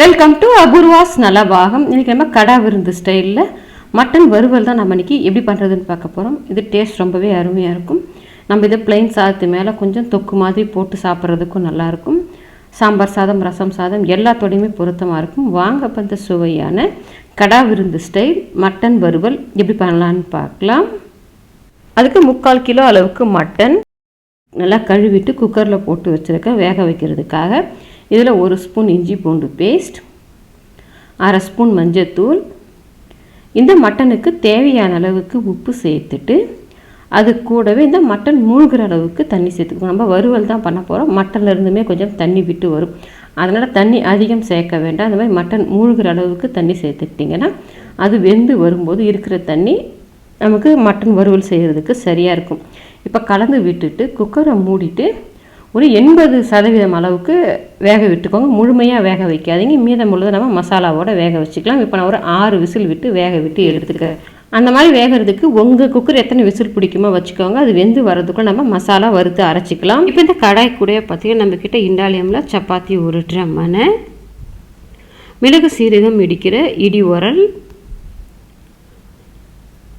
Welcome to Apoorva's Nalabagam இன்றைக்கி நம்ம கடா விருந்து ஸ்டைலில் மட்டன் வறுவல் தான் நம்ம இன்றைக்கி எப்படி பண்ணுறதுன்னு பார்க்க போகிறோம் இது டேஸ்ட் ரொம்பவே அருமையாக இருக்கும். நம்ம இதை பிளைன் சாதத்து மேலே கொஞ்சம் தொக்கு மாதிரி போட்டு சாப்பிட்றதுக்கும் நல்லாயிருக்கும் சாம்பார் சாதம் ரசம் சாதம் எல்லாத்தோடையுமே பொருத்தமாக இருக்கும். வாங்க இப்போ இந்த சுவையான கடா விருந்து ஸ்டைல் மட்டன் வறுவல் எப்படி பண்ணலான்னு பார்க்கலாம். அதுக்கு முக்கால் கிலோ அளவுக்கு மட்டன் நல்லா கழுவிட்டு குக்கரில் போட்டு வச்சுருக்கேன் வேக வைக்கிறதுக்காக இதில் ஒரு ஸ்பூன் இஞ்சி பூண்டு பேஸ்ட் அரை ஸ்பூன் மஞ்சத்தூள் இந்த மட்டனுக்கு தேவையான அளவுக்கு உப்பு சேர்த்துட்டு அது கூடவே இந்த மட்டன் மூழ்கிற அளவுக்கு தண்ணி சேர்த்துக்கணும். நம்ம வறுவல் தான் பண்ண போகிறோம் மட்டன்லேருந்துமே கொஞ்சம் தண்ணி விட்டு வரும். அதனால் தண்ணி அதிகம் சேர்க்க வேண்டாம். அந்த மாதிரி மட்டன் மூழ்கிற அளவுக்கு தண்ணி சேர்த்துக்கிட்டிங்கன்னா அது வெந்து வரும்போது இருக்கிற தண்ணி நமக்கு மட்டன் வறுவல் செய்கிறதுக்கு சரியாக இருக்கும். இப்போ கலந்து விட்டுட்டு குக்கரை மூடிட்டு ஒரு எண்பது சதவீதம் அளவுக்கு வேக விட்டுக்கோங்க. முழுமையாக வேக வைக்காதீங்க. மீதம் உள்ளது நம்ம மசாலாவோட வேக வச்சுக்கலாம். இப்போ நான் ஒரு ஆறு விசில் விட்டு வேக விட்டு எடுத்துக்கிறேன். அந்த மாதிரி வேகிறதுக்கு உங்கள் குக்கர் எத்தனை விசில் பிடிக்குமோ வச்சுக்கோங்க. அது வெந்து வரதுக்குள்ள நம்ம மசாலா வறுத்து அரைச்சிக்கலாம். இப்போ இந்த கடாய் கூட பார்த்தீங்கன்னா நம்மக்கிட்ட இண்டாலியமில் சப்பாத்தி உருட்டுற மனை மிளகு சீரகம் இடிக்கிற இடி உரல்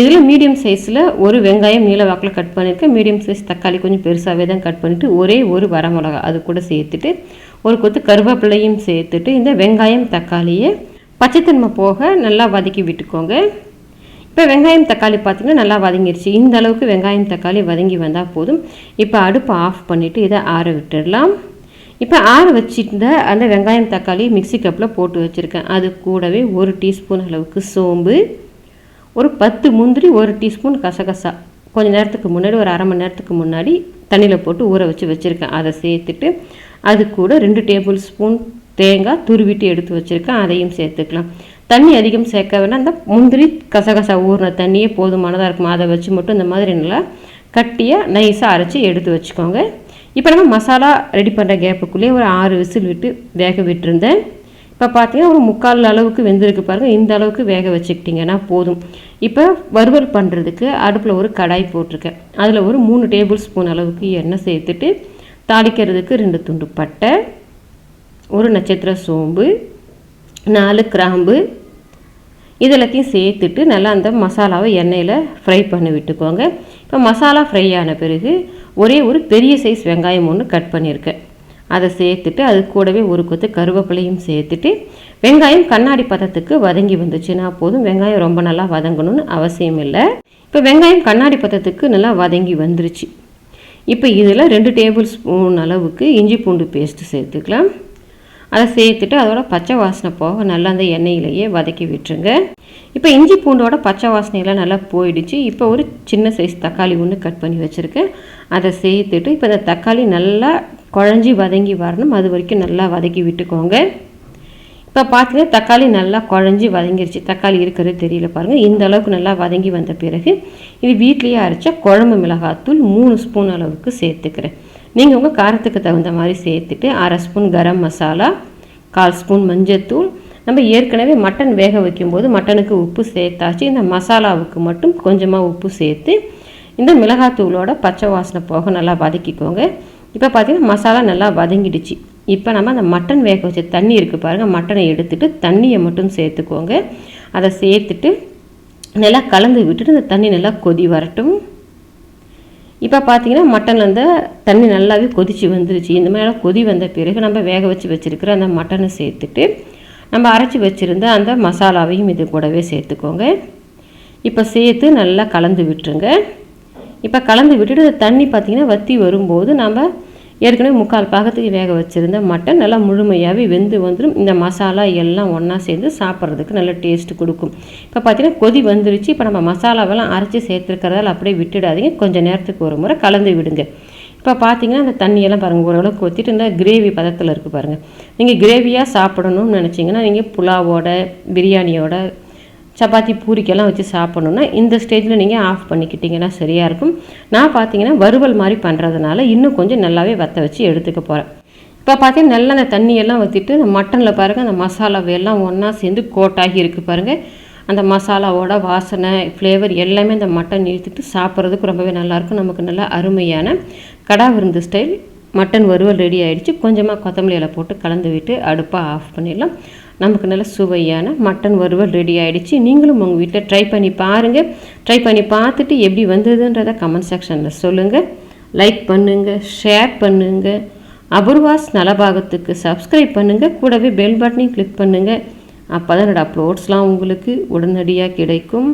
இதில் மீடியம் சைஸில் ஒரு வெங்காயம் நீல வாக்கில் கட் பண்ணியிருக்கேன். மீடியம் சைஸ் தக்காளி கொஞ்சம் பெருசாகவே தான் கட் பண்ணிவிட்டு ஒரே ஒரு வரமிளகா அது கூட சேர்த்துட்டு ஒரு கொத்து கருவேப்பிலையும் சேர்த்துட்டு இந்த வெங்காயம் தக்காளியை பச்சைத்தன்மை போக நல்லா வதக்கி விட்டுக்கோங்க. இப்போ வெங்காயம் தக்காளி பார்த்திங்கன்னா நல்லா வதங்கிடுச்சு இந்த அளவுக்கு வெங்காயம் தக்காளி வதங்கி வந்தால் போதும். இப்போ அடுப்பை ஆஃப் பண்ணிவிட்டு இதை ஆற விட்டுடலாம். இப்போ ஆற வச்சுருந்த அந்த வெங்காயம் தக்காளி மிக்சி கப்பில் போட்டு வச்சுருக்கேன். அது கூடவே ஒரு டீஸ்பூன் அளவுக்கு சோம்பு. ஒரு பத்து முந்திரி ஒரு டீஸ்பூன் கசகசா. கொஞ்ச நேரத்துக்கு முன்னாடி ஒரு அரை மணி நேரத்துக்கு முன்னாடி தண்ணியில் போட்டு ஊற வச்சு வச்சுருக்கேன். அதை சேர்த்துட்டு அது கூட ரெண்டு டேபிள் ஸ்பூன் தேங்காய் துருவிட்டு எடுத்து வச்சுருக்கேன். அதையும் சேர்த்துக்கலாம். தண்ணி அதிகம் சேர்க்க வேண்டாம் அந்த முந்திரி கசகசா ஊறின தண்ணியே போதுமானதாக இருக்கும்? அதை வச்சு மட்டும் இந்த மாதிரி நல்லா கட்டியாக நைஸாக அரைச்சி எடுத்து வச்சுக்கோங்க. இப்போ நம்ம மசாலா ரெடி பண்ணுற கேப்புக்குள்ளேயே ஒரு ஆறு விசில் விட்டு வேக விட்டுருந்தேன். இப்போ பார்த்தீங்கன்னா ஒரு முக்கால் அளவுக்கு வெந்திருக்கு பாருங்கள் இந்த அளவுக்கு வேக வச்சுக்கிட்டிங்கன்னா போதும். இப்போ வறுவல் பண்ணுறதுக்கு அடுப்பில் ஒரு கடாய் போட்டிருக்கேன். அதில் ஒரு மூணு டேபிள் ஸ்பூன் அளவுக்கு எண்ணெய் சேர்த்துட்டு தாளிக்கிறதுக்கு ரெண்டு துண்டு பட்டை ஒரு நட்சத்திர சோம்பு நாலு கிராம்பு இது எல்லாத்தையும் சேர்த்துட்டு நல்லா அந்த மசாலாவை எண்ணெயில் ஃப்ரை பண்ணி விட்டுக்கோங்க. இப்போ மசாலா ஃப்ரை ஆன பிறகு ஒரே ஒரு பெரிய சைஸ் வெங்காயம் ஒன்று கட் பண்ணியிருக்கேன். அதை சேர்த்துட்டு அது கூடவே ஒரு கொத்து கருவேப்பிலையும் சேர்த்துட்டு வெங்காயம் கண்ணாடி பதத்துக்கு வதங்கி வந்துச்சுன்னா போதும். வெங்காயம் ரொம்ப நல்லா வதங்கணும்னு அவசியம் இல்லை. இப்போ வெங்காயம் கண்ணாடி பதத்துக்கு நல்லா வதங்கி வந்துருச்சு. இப்போ இதில் ரெண்டு டேபிள் ஸ்பூன் அளவுக்கு இஞ்சி பூண்டு பேஸ்ட்டு சேர்த்துக்கலாம். அதை சேர்த்துட்டு அதோட பச்சை வாசனை போக நல்லா அந்த எண்ணெயிலேயே வதக்கி விட்டுருங்க. இப்போ இஞ்சி பூண்டோட பச்சை வாசனையெல்லாம் நல்லா போயிடுச்சு. இப்போ ஒரு சின்ன சைஸ் தக்காளி ஒன்று கட் பண்ணி வச்சுருக்கேன். அதை சேர்த்துட்டு இப்போ அந்த தக்காளி நல்லா குழஞ்சி வதங்கி வரணும். அது வரைக்கும் நல்லா வதக்கி விட்டுக்கோங்க. இப்போ பார்த்தீங்கன்னா தக்காளி நல்லா குழஞ்சி வதங்கிருச்சு. தக்காளி இருக்கிறது தெரியல பாருங்கள் இந்த அளவுக்கு நல்லா வதங்கி வந்த பிறகு இது வீட்லேயே அரைச்ச குழம்பு மிளகாத்தூள் மூணு ஸ்பூன் அளவுக்கு சேர்த்துக்கிறேன். நீங்கள் உங்கள் காரத்துக்கு தகுந்த மாதிரி சேர்த்துட்டு அரை ஸ்பூன் கரம் மசாலா கால் ஸ்பூன் மஞ்சத்தூள். நம்ம ஏற்கனவே மட்டன் வேக வைக்கும்போது மட்டனுக்கு உப்பு சேர்த்தாச்சு. இந்த மசாலாவுக்கு மட்டும் கொஞ்சமாக உப்பு சேர்த்து இந்த மிளகாத்தூளோட பச்சை வாசனை போக நல்லா வதக்கிக்கோங்க. இப்போ பார்த்தீங்கன்னா மசாலா நல்லா வதங்கிடுச்சு. இப்போ நம்ம அந்த மட்டன் வேக வச்ச தண்ணி இருக்குது பாருங்கள் மட்டனை எடுத்துகிட்டு தண்ணியை மட்டும் சேர்த்துக்கோங்க. அதை சேர்த்துட்டு நல்லா கலந்து விட்டுட்டு இந்த தண்ணி நல்லா கொதி வரட்டும். இப்போ பார்த்தீங்கன்னா மட்டன் அந்த தண்ணி நல்லாவே கொதிச்சு வந்துருச்சு. இந்த மாதிரி கொதி வந்த பிறகு நம்ம வேக வச்சு வச்சுருக்கிற அந்த மட்டனை சேர்த்துட்டு நம்ம அரைச்சி வச்சுருந்த அந்த மசாலாவையும் இது கூடவே சேர்த்துக்கோங்க. இப்போ சேர்த்து நல்லா கலந்து விட்டுருங்க. இப்போ கலந்து விட்டுட்டு தண்ணி பார்த்திங்கன்னா வற்றி வரும்போது நம்ம ஏற்கனவே முக்கால் பாகத்துக்கு வேக வச்சுருந்த மட்டன் நல்லா முழுமையாகவே வெந்து வந்துடும் இந்த மசாலா எல்லாம் ஒன்றா சேர்ந்து சாப்பிட்றதுக்கு நல்ல டேஸ்ட் கொடுக்கும். இப்போ பார்த்தீங்கன்னா கொதி வந்துருச்சு. இப்போ நம்ம மசாலாவெல்லாம் அரைச்சி சேர்த்துருக்கிறதால அப்படியே விட்டுடாதீங்க. கொஞ்சம் நேரத்துக்கு ஒரு முறை கலந்து விடுங்க. இப்போ பார்த்தீங்கன்னா அந்த தண்ணியெல்லாம் பாருங்கள் ஓரளவுக்கு கொத்திட்டு இந்த கிரேவி பதத்தில் இருக்குது பாருங்கள் நீங்கள் கிரேவியாக சாப்பிடணும்னு நினச்சிங்கன்னா நீங்கள் புலாவோட பிரியாணியோட சப்பாத்தி பூரிக்கெல்லாம் வச்சு சாப்பிடணுன்னா இந்த ஸ்டேஜில் நீங்கள் ஆஃப் பண்ணிக்கிட்டிங்கன்னா சரியாக இருக்கும். நான் பார்த்தீங்கன்னா வறுவல் மாதிரி பண்ணுறதுனால இன்னும் கொஞ்சம் நல்லாவே வற்ற வச்சு எடுத்துக்க போகிறேன் இப்போ பார்த்தீங்கன்னா நல்லா அந்த தண்ணியெல்லாம் ஊற்றிட்டு அந்த மட்டனில் பாருங்கள் அந்த மசாலாவையெல்லாம் ஒன்றா சேர்ந்து கோட்டாகி இருக்குது பாருங்கள் அந்த மசாலாவோட வாசனை ஃப்ளேவர் எல்லாமே அந்த மட்டன் இழுத்துட்டு சாப்பிட்றதுக்கு ரொம்பவே நல்லாயிருக்கும் நமக்கு நல்லா அருமையான கடா விருந்து ஸ்டைல் மட்டன் வறுவல் ரெடி ஆகிடுச்சு கொஞ்சமாக கொத்தமல்லி இலை போட்டு கலந்து விட்டு அடுப்பாக ஆஃப் பண்ணிடலாம். நமக்கு நல்ல சுவையான மட்டன் வறுவல் ரெடி ஆகிடுச்சு நீங்களும் உங்கள் வீட்டில் ட்ரை பண்ணி பாருங்கள் ட்ரை பண்ணி பார்த்துட்டு எப்படி வந்ததுன்றதை கமெண்ட் செக்ஷனில் சொல்லுங்கள் லைக் பண்ணுங்கள் ஷேர் பண்ணுங்கள் அபூர்வாஸ் நலபாகத்துக்கு சப்ஸ்கிரைப் பண்ணுங்கள் கூடவே பெல் பட்டனையும் கிளிக் பண்ணுங்கள் அப்போ தான் என்னோடய அப்லோட்ஸ்லாம் உங்களுக்கு உடனடியாக கிடைக்கும்.